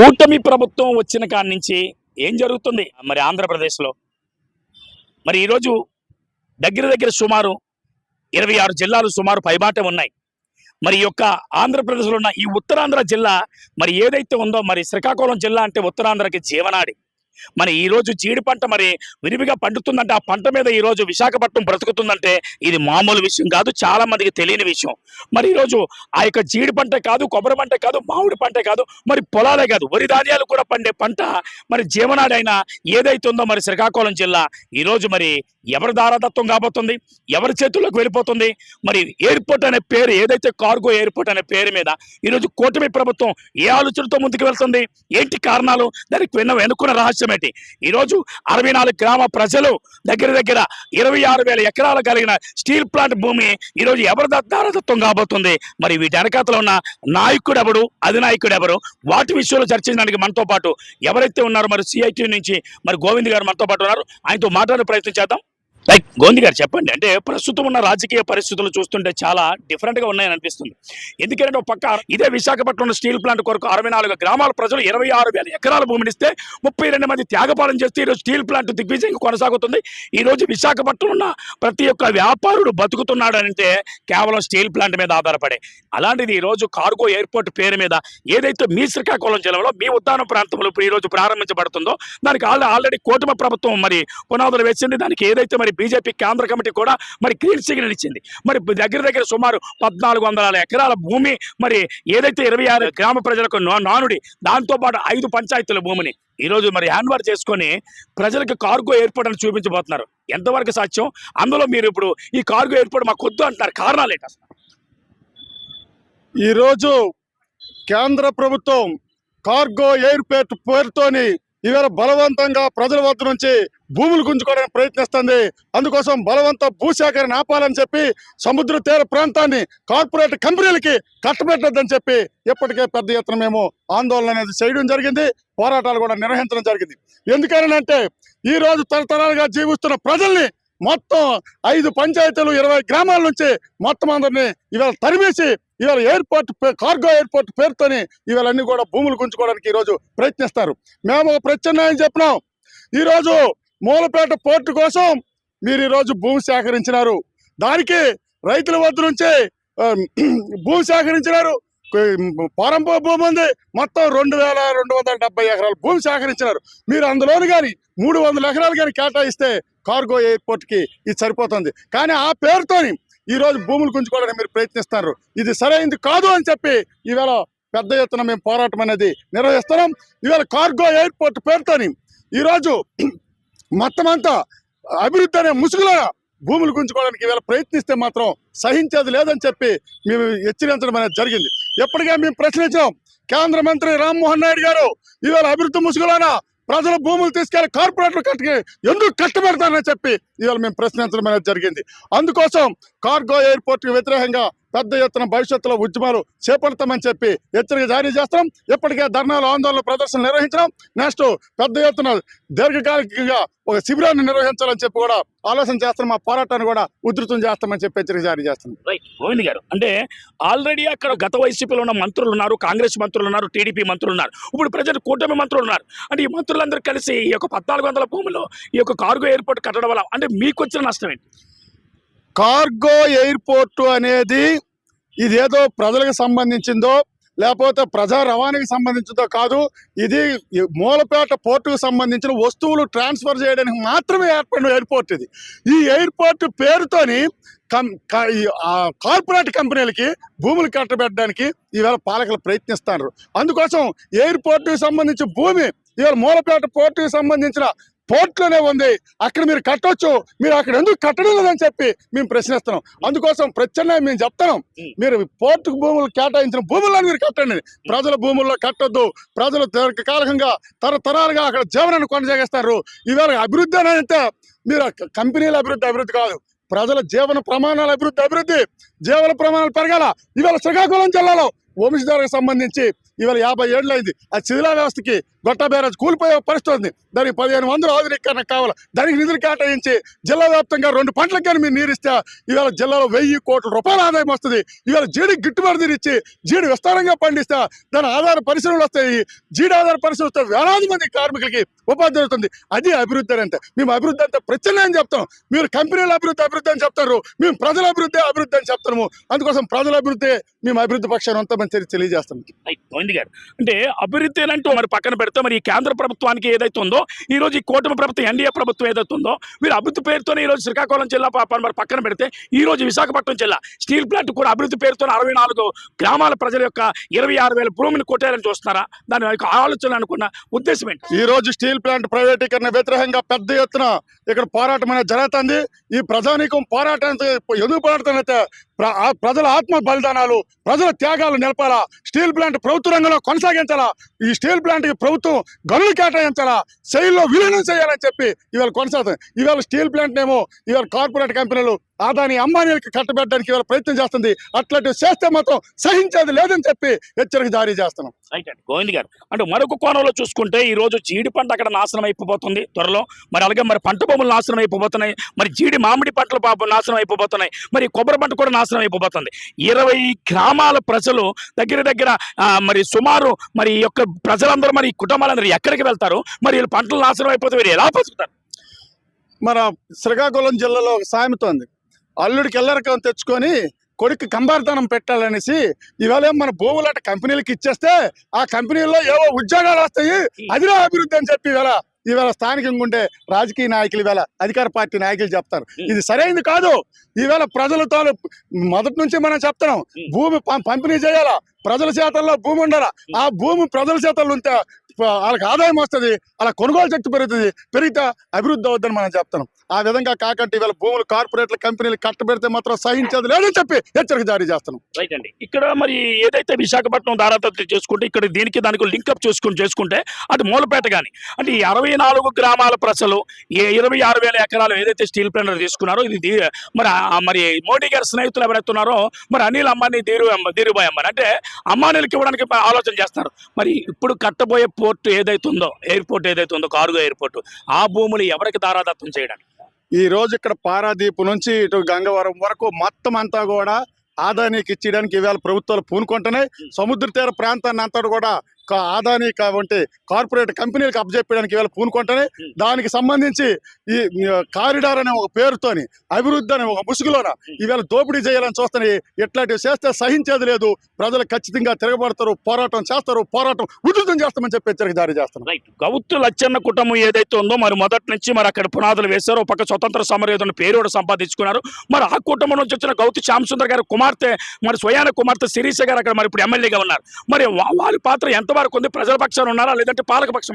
కూటమి ప్రభుత్వం వచ్చిన కాడి నుంచి ఏం జరుగుతుంది? మరి ఆంధ్రప్రదేశ్లో. మరి ఈరోజు దగ్గర దగ్గర సుమారు ఇరవై ఆరు జిల్లాలు సుమారు పైబాట ఉన్నాయి. మరి యొక్క ఆంధ్రప్రదేశ్లో ఉన్న ఈ ఉత్తరాంధ్ర జిల్లా మరి ఏదైతే ఉందో మరి శ్రీకాకుళం జిల్లా అంటే ఉత్తరాంధ్రకి జీవనాడి. మరి ఈ రోజు జీడి పంట మరి విరివిగా పండుతుందంటే ఆ పంట మీద ఈ రోజు విశాఖపట్నం బ్రతుకుతుందంటే ఇది మామూలు విషయం కాదు చాలా మందికి తెలియని విషయం. మరి ఈరోజు ఆ యొక్క జీడి పంట కాదు కొబ్బరి పంట కాదు మామిడి పంట కాదు మరి పొలాలే కాదు వరి ధాన్యాలు కూడా పండే పంట మరి జీవనాడైన ఏదైతుందో ఉందో మరి శ్రీకాకుళం జిల్లా ఈ రోజు మరి ఎవరి దారాదత్వం కాబోతుంది ఎవరి చేతుల్లోకి వెళ్ళిపోతుంది మరి ఎయిర్పోర్ట్ అనే పేరు ఏదైతే కార్గో ఎయిర్పోర్ట్ అనే పేరు మీద ఈరోజు కూటమి ప్రభుత్వం ఏ ఆలోచనతో ముందుకు వెళ్తుంది ఏంటి కారణాలు దానికి వెన్న వెనుకున్న రహస్యం ఏంటి ఈరోజు అరవై నాలుగు గ్రామ ప్రజలు దగ్గర దగ్గర ఇరవై ఆరు వేల ఎకరాలు కలిగిన స్టీల్ ప్లాంట్ భూమి ఈరోజు ఎవరి దా- దారదత్వం కాబోతుంది? మరి వీటి వెనకాతలో ఉన్న నాయకుడు ఎవడు అధినాయకుడు ఎవరు వాటి విషయంలో చర్చించడానికి మనతో పాటు ఎవరైతే ఉన్నారో మరి సిఐటి నుంచి మరి గోవింద్ గారు మనతో పాటు ఉన్నారు. ఆయనతో మాట్లాడే ప్రయత్నం చేద్దాం. లైక్ గోవింద్ గారు చెప్పండి. అంటే ప్రస్తుతం ఉన్న రాజకీయ పరిస్థితులు చూస్తుంటే చాలా డిఫరెంట్గా ఉన్నాయని అనిపిస్తుంది. ఎందుకంటే ఒక పక్క ఇదే విశాఖపట్నం స్టీల్ ప్లాంట్ కొరకు అరవై నాలుగు గ్రామాల ప్రజలు ఇరవై ఆరు వేల ఎకరాల భూమిని ఇస్తే ముప్పై రెండు మంది త్యాగపాలన చేస్తే ఈరోజు స్టీల్ ప్లాంట్ దిగ్విజయంగా కొనసాగుతుంది. ఈ రోజు విశాఖపట్నం ఉన్న ప్రతి ఒక్క వ్యాపారుడు బతుకుతున్నాడు అంటే కేవలం స్టీల్ ప్లాంట్ మీద ఆధారపడే. అలాంటిది ఈ రోజు కార్గో ఎయిర్పోర్ట్ పేరు మీద ఏదైతే మీ శ్రీకాకుళం జిల్లాలో మీ ఉద్దానం ప్రాంతంలో ఇప్పుడు ఈ రోజు ప్రారంభించబడుతుందో దానికి ఆల్రెడీ కూటమి ప్రభుత్వం మరి పునాదులు వేసింది. దానికి ఏదైతే మరి బీజేపీ కేంద్ర కమిటీ కూడా మరి గ్రీన్ సిగ్నల్ ఇచ్చింది. మరి దగ్గర దగ్గర సుమారు పద్నాలుగు వందల ఎకరాల భూమి మరి ఏదైతే ఇరవై ఆరు గ్రామ ప్రజలకు నానుడి దాంతో పాటు ఐదు పంచాయతీల భూమిని ఈ రోజు మరి హ్యాండ్ చేసుకొని ప్రజలకు కార్గో ఏర్పాటు అని చూపించబోతున్నారు. ఎంతవరకు సాధ్యం? అందులో మీరు ఇప్పుడు ఈ కార్గో ఎయిర్పోర్ట్ మాకు వద్దు అంటున్నారు కారణాలు ఏంటి అసలు? ఈరోజు కేంద్ర ప్రభుత్వం కార్గో ఎయిర్పోర్ట్ పేరుతోని ఇవాళ బలవంతంగా ప్రజల వద్ద నుంచి భూములు గుంజుకోవడానికి ప్రయత్నిస్తుంది. అందుకోసం బలవంత భూసేకరణ ఆపాలని చెప్పి సముద్ర తీర ప్రాంతాన్ని కార్పొరేట్ కంపెనీలకి కట్టబెట్టద్దని చెప్పి ఇప్పటికే పెద్ద ఎత్తున మేము ఆందోళన అనేది చేయడం జరిగింది. పోరాటాలు కూడా నిర్వహించడం జరిగింది. ఎందుకనంటే ఈ రోజు తరతరాలుగా జీవిస్తున్న ప్రజల్ని మొత్తం ఐదు పంచాయతీలు ఇరవై గ్రామాల నుంచి మొత్తం అందరినీ ఇవాళ తరిమేసి ఇవాళ ఎయిర్పోర్ట్ కార్గో ఎయిర్పోర్ట్ పేరుతోని ఇవాళ అన్ని కూడా భూములు గుంజుకోవడానికి ఈరోజు ప్రయత్నిస్తారు. మేము ఒక ప్రత్యామ్నాయం చెప్పినాం ఈరోజు మూలపేట పోర్టు కోసం మీరు ఈరోజు భూమి సేకరించినారు. దానికి రైతుల వద్ద నుంచి భూమి సేకరించినారు. పారంప భూమి ఉంది మొత్తం రెండు వేల రెండు వందల డెబ్బై ఎకరాలు భూమి సేకరించినారు. మీరు అందులోని కానీ మూడు వందల ఎకరాలు కానీ కేటాయిస్తే కార్గో ఎయిర్పోర్ట్కి ఇది సరిపోతుంది. కానీ ఆ పేరుతోని ఈ రోజు భూములు గుంజుకోవడానికి మీరు ప్రయత్నిస్తారు ఇది సరైనది కాదు అని చెప్పి ఈవేళ పెద్ద ఎత్తున మేము పోరాటం అనేది నిర్వహిస్తున్నాం. ఈవేళ కార్గో ఎయిర్పోర్ట్ పేరుతోని ఈరోజు మొత్తం అంతా అభివృద్ధి అనే ముసుగులో భూములు గుంజుకోవడానికి ఈవేళ ప్రయత్నిస్తే మాత్రం సహించేది లేదని చెప్పి మేము హెచ్చరించడం అనేది జరిగింది. ఎప్పటికే మేము ప్రశ్నించాం కేంద్ర మంత్రి రామ్మోహన్ నాయుడు గారు ఈవేళ అభివృద్ధి ముసుగులాన ప్రజల భూములు తీసుకెళ్ళి కార్పొరేట్లు కట్టుకి ఎందుకు కట్టబెడతారని చెప్పి ఇవాళ మేము ప్రశ్నించడం అనేది జరిగింది. అందుకోసం కార్గో ఎయిర్పోర్ట్కి వ్యతిరేకంగా పెద్ద ఎత్తున భవిష్యత్తులో ఉద్యమాలు చేపడతామని చెప్పి హెచ్చరిక జారీ చేస్తాం ఇప్పటికే ధర్నాలు ఆందోళన ప్రదర్శన నిర్వహించడం. నెక్స్ట్ పెద్ద ఎత్తున దీర్ఘకాలికంగా ఒక శిబిరాన్ని నిర్వహించాలని చెప్పి కూడా ఆలోచన చేస్తాం మా పోరాటాన్ని కూడా ఉధృతం చేస్తామని చెప్పి హెచ్చరిక జారీ చేస్తాం రైట్. గోవింద్ గారు అంటే ఆల్రెడీ అక్కడ గత వైసీపీలో ఉన్న మంత్రులు ఉన్నారు కాంగ్రెస్ మంత్రులు ఉన్నారు టీడీపీ మంత్రులు ఉన్నారు ఇప్పుడు ప్రజలు కూటమి మంత్రులు ఉన్నారు. అంటే ఈ మంత్రులందరూ కలిసి ఈ యొక్క పద్నాలుగు వందల భూమిలో ఈ యొక్క కార్గో ఎయిర్పోర్ట్ కట్టడం వల్ల అంటే మీకు వచ్చిన నష్టం ఏంటి? కార్గో ఎయిర్పోర్టు అనేది ఇదేదో ప్రజలకు సంబంధించిందో లేకపోతే ప్రజా రవాణాకి సంబంధించిందో కాదు ఇది మూలపేట పోర్టుకు సంబంధించిన వస్తువులు ట్రాన్స్ఫర్ చేయడానికి మాత్రమే ఏర్పడిన ఎయిర్పోర్ట్ ఇది. ఈ ఎయిర్పోర్ట్ పేరుతోని కం ఆ, కార్పొరేట్ కంపెనీలకి భూములు కట్టబెట్టడానికి ఈవేళ పాలకులు ప్రయత్నిస్తారు అందుకోసం ఎయిర్పోర్టుకి సంబంధించిన భూమి ఇవాళ మూలపేట పోర్టుకి సంబంధించిన పోర్ట్లోనే ఉంది. అక్కడ మీరు కట్టొచ్చు. మీరు అక్కడ ఎందుకు కట్టడం లేదని చెప్పి మేము ప్రశ్నిస్తున్నాం. అందుకోసం ప్రత్యామ్నాయం మేము చెప్తాం మీరు పోర్టుకు భూములు కేటాయించిన భూముల్లో మీరు కట్టండి. ప్రజల భూముల్లో కట్టొద్దు. ప్రజలు దీర్ఘకాలికంగా తరతరాలుగా అక్కడ జీవనాన్ని కొనసాగిస్తారు. ఇవాళ అభివృద్ధి అని అంటే మీరు కంపెనీల అభివృద్ధి అభివృద్ధి కాదు. ప్రజల జీవన ప్రమాణాల అభివృద్ధి అభివృద్ధి. జీవన ప్రమాణాలు పెరగాల. ఇవాళ శ్రీకాకుళం జిల్లాలో వంశధారకు సంబంధించి ఇవాళ యాభై ఏళ్ళు అయింది. ఆ శిథిలా వ్యవస్థకి గొట్ట బ్యారేజ్ కూలిపోయే పరిస్థితి ఉంది. దానికి పదిహేను వందలు ఆధునీకరణ కావాలి. దానికి నిధులు కేటాయించి జిల్లా వ్యాప్తంగా రెండు పంటలకు కానీ మీరు నీరు ఇస్తే ఇవాళ జిల్లాలో వెయ్యి కోట్ల రూపాయల ఆదాయం వస్తుంది. ఇవాళ జీడి గిట్టుబాటు ఇచ్చి జీడి విస్తారంగా పండిస్తే దాని ఆధార పరిశ్రమలు వస్తాయి. జీడి ఆధార పరిశ్రమలు వస్తే వేలాది మంది కార్మికులకి ఉపాధి దొరుకుతుంది. అది అభివృద్ధి అని అంటే మేము అభివృద్ధి అంటే అని చెప్తాం. మీరు కంపెనీల అభివృద్ధి అభివృద్ధి అని చెప్తారు. మేము ప్రజల అభివృద్ధి అభివృద్ధి అని చెప్తాము అందుకోసం ప్రజల అభివృద్ధి మేము అభివృద్ధి పక్షాన్ని అంతా మంచి తెలియజేస్తాం రెడ్డి గారు అంటే అభివృద్ధి అంటూ మరి పక్కన పెడితే మరి ఈ కేంద్ర ప్రభుత్వానికి ఏదైతే ఉందో ఈ రోజు ఈ కూటమి ప్రభుత్వం ఎన్డీఏ ప్రభుత్వం ఏదైతే ఉందో మీరు అభివృద్ధి పేరుతోనే ఈ రోజు శ్రీకాకుళం జిల్లా మరి పక్కన పెడితే ఈ రోజు విశాఖపట్నం జిల్లా స్టీల్ ప్లాంట్ కూడా అభివృద్ధి పేరుతో అరవై నాలుగు గ్రామాల ప్రజల యొక్క ఇరవై ఆరు వేల భూమిని కొట్టారని చూస్తున్నారా? దాని యొక్క ఆలోచన అనుకున్న ఉద్దేశం ఏంటి? ఈ రోజు స్టీల్ ప్లాంట్ ప్రైవేటీకరణ వ్యతిరేకంగా పెద్ద ఎత్తున ఇక్కడ పోరాటం అనేది జరుగుతుంది. ఈ ప్రజానీకం పోరాటానికి ఎందుకు పోరాటం ప్రజల ఆత్మ బలిదానాలు ప్రజల త్యాగాలు నిలపాలా? స్టీల్ ప్లాంట్ ప్రభుత్వ రంగంలో కొనసాగించాలా? ఈ స్టీల్ ప్లాంట్కి ప్రభుత్వం గనులు కేటాయించాలా? శైలిలో విలీనం చేయాలని చెప్పి ఇవాళ కొనసాగుతుంది. ఇవాళ స్టీల్ ప్లాంట్నేమో ఇవాళ కార్పొరేట్ కంపెనీలు ఆదాని అంబానీలకి కట్టబెట్టడానికి ఇవాళ ప్రయత్నం చేస్తుంది. అట్లాంటివి చేస్తే మాత్రం సహించేది లేదని చెప్పి హెచ్చరిక జారీ చేస్తున్నాం. రైట్ అండి. గోవింద్ గారు అంటే మరొక కోణంలో చూసుకుంటే ఈ రోజు జీడి పంట అక్కడ నాశనం అయిపోతుంది త్వరలో. మరి అలాగే మరి పంట భూములు నాశనం అయిపోతున్నాయి మరి జీడి మామిడి పంటలు పాపం నాశనం అయిపోతున్నాయి మరి కొబ్బరి పంట కూడా నాశనం అయిపోతుంది ఇరవై గ్రామాల ప్రజలు దగ్గర దగ్గర మరి సుమారు మరి ఈ యొక్క ప్రజలందరూ మరి కుటుంబాలందరూ ఎక్కడికి వెళ్తారు? మరి వీళ్ళ పంటలు నాశనం అయిపోతే వీరు ఎలా బతుకుతారు? మన శ్రీకాకుళం జిల్లాలో ఒక సామెత ఉంది. అల్లుడికి ఎల్లరకం తెచ్చుకొని కొడుకు కంబార్తనం పెట్టాలనేసి ఇవాళ మన భూములు అట కంపెనీలకు ఇచ్చేస్తే ఆ కంపెనీల్లో ఏవో ఉద్యోగాలు వస్తాయి అదిరా అభివృద్ధి అని చెప్పి ఇవాళ ఇవాళ స్థానికంగా ఉండే రాజకీయ నాయకులు ఇవాళ అధికార పార్టీ నాయకులు చెప్తారు. ఇది సరైనది కాదు. ఈవేళ ప్రజలతో మొదటి నుంచి మనం చెప్తున్నాం భూమి పంపిణీ చేయాలా? ప్రజల చేతల్లో భూమి ఉండాలా? ఆ భూమి ప్రజల చేతల్లో ఉంటే వాళ్ళకి ఆదాయం వస్తుంది అలా కొనుగోలు శక్తి పెరుగుతుంది పెరిగితే అభివృద్ధి అవుద్దని మనం చెప్తున్నాం. ఆ విధంగా కాకంటే ఇవాళ భూములు కార్పొరేట్ల కంపెనీలు కట్టబెడితే మాత్రం సహించేది లేదని చెప్పి హెచ్చరిక జారీ చేస్తున్నాం. రైట్ అండి. ఇక్కడ మరి ఏదైతే విశాఖపట్నం దారాదత్తి చేసుకుంటే ఇక్కడ దీనికి దానికి లింకప్ చేసుకుని చేసుకుంటే అటు మూలపేట కానీ అంటే అరవై నాలుగు గ్రామాల ప్రజలు ఏ ఇరవై ఆరు వేల ఎకరాలు ఏదైతే స్టీల్ ప్లాంట్ తీసుకున్నారో ఇది మరి మరి మోడీ గారి స్నేహితులు ఎవరైతే ఉన్నారో మరి అనిల్ అంబానీ ధీరు అంబ- అంబానీ. అంటే అంబానీలకు ఇవ్వడానికి ఆలోచన చేస్తారు. మరి ఇప్పుడు కట్టబోయే పోర్ట్ ఏదైతే ఉందో ఎయిర్పోర్ట్ ఏదైతే ఉందో కార్గో ఎయిర్పోర్ట్ ఆ భూములు ఎవరికి దారాదత్తం చేయడానికి? ఈ రోజు ఇక్కడ పారాదీపు నుంచి ఇటు గంగవరం వరకు మొత్తం అంతా కూడా ఆదాయానికి ఇచ్చేయడానికి ఇవాళ ప్రభుత్వాలు పూనుకుంటున్నాయి. సముద్ర తీర ప్రాంతాన్ని అంతా కూడా ఆదాని కాబట్టి కార్పొరేట్ కంపెనీలకు అప్పచెప్పడానికి ఇవాళ పూనుకుంటున్నాయి దానికి సంబంధించి ఈ కారిడార్ అనే ఒక పేరుతోని అభివృద్ధి అనే ఒక ముసుగులోన ఇవాళ దోపిడీ చేయాలని చూస్తున్నాయి ఇట్లాంటివి చేస్తే సహించేది లేదు. ప్రజలు ఖచ్చితంగా తిరగబడతారు పోరాటం చేస్తారు పోరాటం ఉధృతం చేస్తామని చెప్పి హెచ్చరిక జారీ చేస్తున్నాం. రైట్. గౌతు లచ్చన్న కుటుంబం ఏదైతే ఉందో మరి మొదటి నుంచి మరి అక్కడ పునాదులు వేశారు పక్క స్వతంత్ర సమరయోధుని పేరు కూడా సంపాదించుకున్నారు. మరి ఆ కుటుంబం నుంచి వచ్చిన గౌతు శ్యామసుందర్ గారి కుమార్తె మరి స్వయాన కుమార్తె శిరీష గారు అక్కడ మరి ఇప్పుడు ఎమ్మెల్యేగా ఉన్నారు. మరి వారి పాత్ర ఎంతవరకు ఉంది. ప్రజల పక్షాన ఉన్నారా? లేదంటే పాలక పక్షం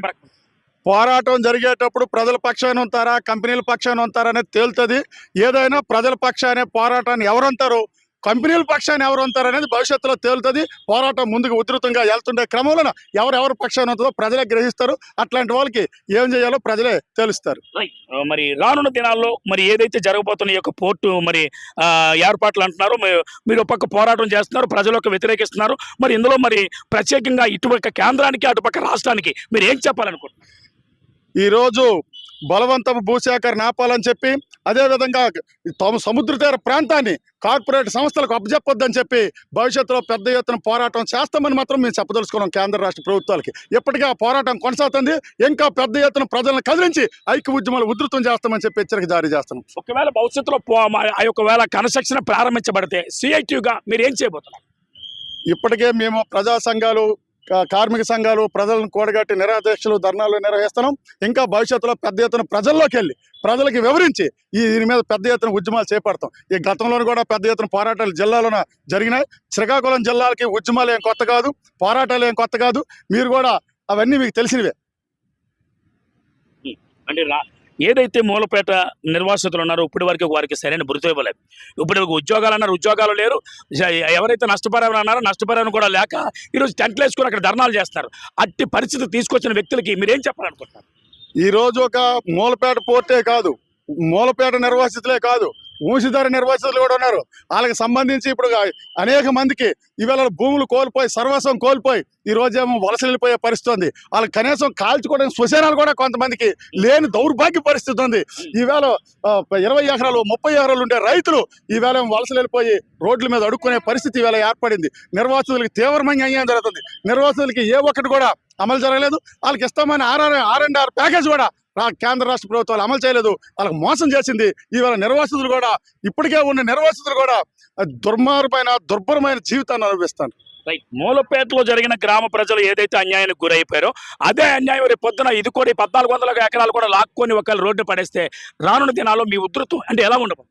పోరాటం జరిగేటప్పుడు ప్రజల పక్షాన ఉంటారా? కంపెనీల పక్షాన ఉంటారా అనేది తేలుతుంది. ఏదైనా ప్రజల పక్షానే పోరాటాన్ని ఎవరు అంటారు కంపెనీల పక్షాన్ని ఎవరు అంటారు అనేది భవిష్యత్తులో తేలుతుంది. పోరాటం ముందుకు ఉధృతంగా వెళ్తుండే క్రమంలో ఎవరెవరి పక్షాన ఉంటుందో ప్రజలే గ్రహిస్తారు. అట్లాంటి వాళ్ళకి ఏం చేయాలో ప్రజలే తెలుస్తారు. మరి రానున్న దినాల్లో మరి ఏదైతే జరగబోతున్న ఈ యొక్క పోర్టు మరి ఏర్పాట్లు అంటున్నారు మీరు ఒక పక్క పోరాటం చేస్తున్నారు ప్రజలకు వ్యతిరేకిస్తున్నారు. మరి ఇందులో మరి ప్రత్యేకంగా ఇటుపక్క కేంద్రానికి అటుపక్క రాష్ట్రానికి మీరు ఏం చెప్పాలనుకుంటున్నారు? ఈ రోజు బలవంతపు భూసేకరణ ఆపాలని చెప్పి అదేవిధంగా తమ సముద్ర తీర ప్రాంతాన్ని కార్పొరేట్ సంస్థలకు అప్పచెప్పొద్దని చెప్పి భవిష్యత్తులో పెద్ద ఎత్తున పోరాటం చేస్తామని మాత్రం మేము చెప్పదలుచుకున్నాం కేంద్ర రాష్ట్ర ప్రభుత్వాలకి. ఇప్పటికీ ఆ పోరాటం కొనసాగుతుంది. ఇంకా పెద్ద ఎత్తున ప్రజలను కదిలించి ఐక్య ఉద్యమాలు ఉధృతం చేస్తామని చెప్పి హెచ్చరిక జారీ చేస్తున్నాం. ఒకవేళ భవిష్యత్తులో ఆ యొక్క వేళ కన్స్ట్రక్షన్ ప్రారంభించబడితే సిఐటిగా మీరు ఏం చేయబోతున్నారు? ఇప్పటికే మేము ప్రజా సంఘాలు కార్మిక సంఘాలు ప్రజలను కూడగట్టి నిరాదీక్షలు ధర్నాలు నిర్వహిస్తున్నాం. ఇంకా భవిష్యత్తులో పెద్ద ఎత్తున ప్రజల్లోకి వెళ్ళి ప్రజలకి వివరించి ఈ దీని మీద పెద్ద ఎత్తున ఉద్యమాలు చేపడతాం. ఈ గతంలోనూ కూడా పెద్ద ఎత్తున పోరాటాలు జిల్లాలోన జరిగినాయి. శ్రీకాకుళం జిల్లాలకి ఉద్యమాలు ఏం కొత్త కాదు పోరాటాలు ఏం కొత్త కాదు. మీరు కూడా అవన్నీ మీకు తెలిసినవే. అంటే ఏదైతే మూలపేట నిర్వాసితులు ఉన్నారో ఇప్పటి వరకు వారికి సరైన గుర్తు ఇవ్వలేదు. ఇప్పుడు ఉద్యోగాలు అన్నారు ఉద్యోగాలు లేరు. ఎవరైతే నష్టపరిహారం అన్నారో నష్టపరిహారం కూడా లేక ఈరోజు టెంట్లు వేసుకొని అక్కడ ధర్నాలు చేస్తారు. అట్టి పరిస్థితి తీసుకొచ్చిన వ్యక్తులకి మీరేం చెప్పాలనుకుంటున్నారు? ఈ రోజు ఒక మూలపేట పోర్టే కాదు. మూలపేట నిర్వాసితులే కాదు. ఊసిదారు నిర్వాసితులు కూడా ఉన్నారు. వాళ్ళకి సంబంధించి ఇప్పుడు అనేక మందికి ఈవేళ భూములు కోల్పోయి సర్వస్వం కోల్పోయి ఈ రోజేమో వలస వెళ్ళిపోయే పరిస్థితి ఉంది. వాళ్ళకి కనీసం కాల్చుకోవడానికి శ్మశానాలు కూడా కొంతమందికి లేని దౌర్భాగ్య పరిస్థితి ఉంది. ఈవేళ ఇరవై ఎకరాలు ముప్పై ఎకరాలు ఉండే రైతులు ఈవేళ వలస వెళ్ళిపోయి రోడ్ల మీద అడుక్కునే పరిస్థితి ఈవేళ ఏర్పడింది. నిర్వాసితులకి తీవ్రమైన అన్యాయం జరుగుతుంది. నిర్వాసితులకి ఏ ఒక్కటి కూడా అమలు జరగలేదు. వాళ్ళకి ఇస్తామని R R R and R package కూడా కేంద్ర రాష్ట్ర ప్రభుత్వాలు అమలు చేయలేదు. వాళ్ళకి మోసం చేసింది. ఇవాళ నిర్వాసితులు కూడా ఇప్పటికే ఉన్న నిర్వాసితులు కూడా ఆ, దుర్మార్గమైన దుర్భరమైన జీవితాన్ని అనుభవిస్తాను రైట్ మూలపేటలో జరిగిన గ్రామ ప్రజలు ఏదైతే అన్యాయానికి గురైపోయారో అదే అన్యాయం రేపు పొద్దున ఇది కూడా పద్నాలుగు వందల ఎకరాలు కూడా లాక్కొని ఒకవేళ రోడ్డు పడేస్తే రానున్న దినాల్లో మీ ఉధృతం అంటే ఎలా ఉండదు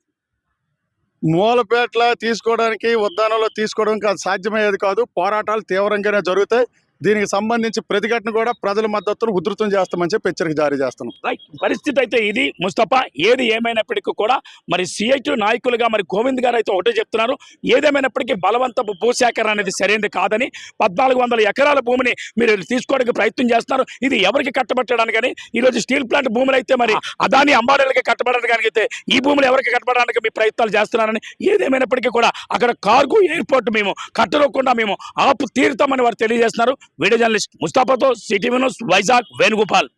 మూలపేటలో తీసుకోవడానికి ఉద్దానంలో తీసుకోవడానికి అది సాధ్యమయ్యేది కాదు. పోరాటాలు తీవ్రంగానే జరుగుతాయి. దీనికి సంబంధించి ప్రతిఘటన కూడా ప్రజల మద్దతును ఉధృతం చేస్తామని చెప్పి హెచ్చరిక జారీ చేస్తున్నాం. రైట్ పరిస్థితి అయితే ఇది. ముస్తఫా ఏది ఏమైనప్పటికీ కూడా మరి సిఐటి నాయకులుగా మరి గోవింద్ గారు అయితే ఒకటే చెప్తున్నారు. ఏదేమైనప్పటికీ బలవంతపు భూసేకరణ అనేది సరైనది కాదని పద్నాలుగు వందల ఎకరాల భూమిని మీరు తీసుకోవడానికి ప్రయత్నం చేస్తున్నారు. ఇది ఎవరికి కట్టబెట్టడానికి కానీ ఈరోజు స్టీల్ ప్లాంట్ భూములు అయితే మరి అదాని అంబానీలకి కట్టబడడానికి అయితే ఈ భూములు ఎవరికి కట్టబడడానికి మీ ప్రయత్నాలు చేస్తున్నారని ఏదేమైనప్పటికీ కూడా అక్కడ కార్గో ఎయిర్పోర్ట్ మేము కట్టలోకుండా మేము ఆపు తీరుతామని వారు తెలియజేస్తున్నారు. Video journalist ముస్తాఫాతో city news Vizag Venugopal